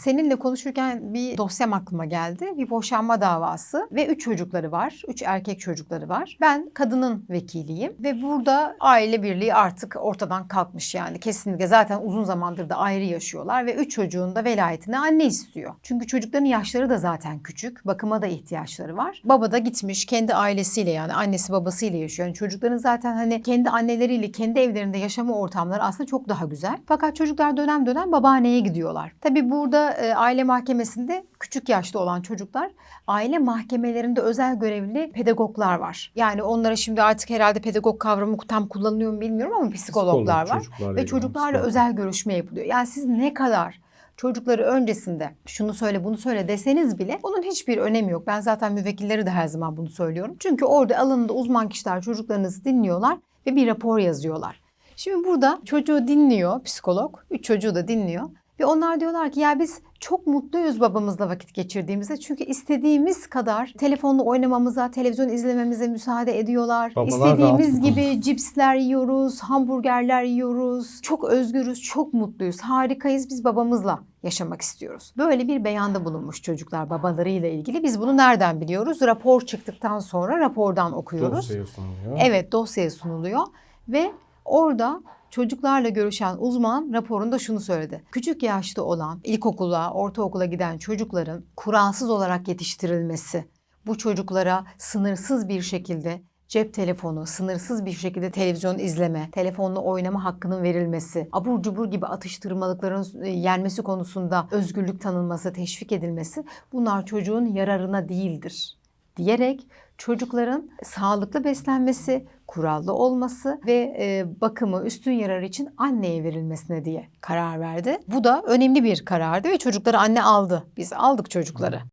Seninle konuşurken bir dosyam aklıma geldi. Bir boşanma davası ve üç çocukları var. Üç erkek çocukları var. Ben kadının vekiliyim ve burada aile birliği artık ortadan kalkmış yani. Kesinlikle zaten uzun zamandır da ayrı yaşıyorlar ve üç çocuğun da velayetini anne istiyor. Çünkü çocukların yaşları da zaten küçük. Bakıma da ihtiyaçları var. Baba da gitmiş kendi ailesiyle yani annesi babasıyla yaşıyor. Yani çocukların zaten hani kendi anneleriyle kendi evlerinde yaşama ortamları aslında çok daha güzel. Fakat çocuklar dönem dönem babaanneye gidiyorlar. Tabii burada e, aile mahkemesinde küçük yaşta olan çocuklar aile mahkemelerinde özel görevli pedagoglar var. Yani onlara şimdi artık herhalde pedagog kavramı tam kullanılıyor mu bilmiyorum ama psikologlar Psikolog, var. çocuklarla Ve ilgilenen çocuklarla psikolog. özel görüşme yapılıyor. Yani siz ne kadar çocukları öncesinde şunu söyle bunu söyle deseniz bile bunun hiçbir önemi yok. Ben zaten müvekkilleri de her zaman bunu söylüyorum. Çünkü orada alanında uzman kişiler çocuklarınızı dinliyorlar ve bir rapor yazıyorlar. Şimdi burada çocuğu dinliyor psikolog, üç çocuğu da dinliyor. Ve onlar diyorlar ki ya biz çok mutluyuz babamızla vakit geçirdiğimizde. Çünkü istediğimiz kadar telefonla oynamamıza, televizyon izlememize müsaade ediyorlar. Babalar İstediğimiz rahat gibi cipsler yiyoruz, hamburgerler yiyoruz. Çok özgürüz, çok mutluyuz. Harikayız biz babamızla yaşamak istiyoruz. Böyle bir beyanda bulunmuş çocuklar babalarıyla ilgili. Biz bunu nereden biliyoruz? Rapor çıktıktan sonra rapordan okuyoruz. Dosyaya sunuluyor. Evet dosyaya sunuluyor ve orada çocuklarla görüşen uzman raporunda şunu söyledi. Küçük yaşta olan ilkokula, ortaokula giden çocukların kuralsız olarak yetiştirilmesi, bu çocuklara sınırsız bir şekilde cep telefonu, sınırsız bir şekilde televizyon izleme, telefonla oynama hakkının verilmesi, abur cubur gibi atıştırmalıkların e, yenmesi konusunda özgürlük tanınması, teşvik edilmesi bunlar çocuğun yararına değildir diyerek çocukların sağlıklı beslenmesi, kurallı olması ve e, bakımı üstün yarar için anneye verilmesine diye karar verdi. Bu da önemli bir karardı ve çocukları anne aldı. Biz aldık çocukları.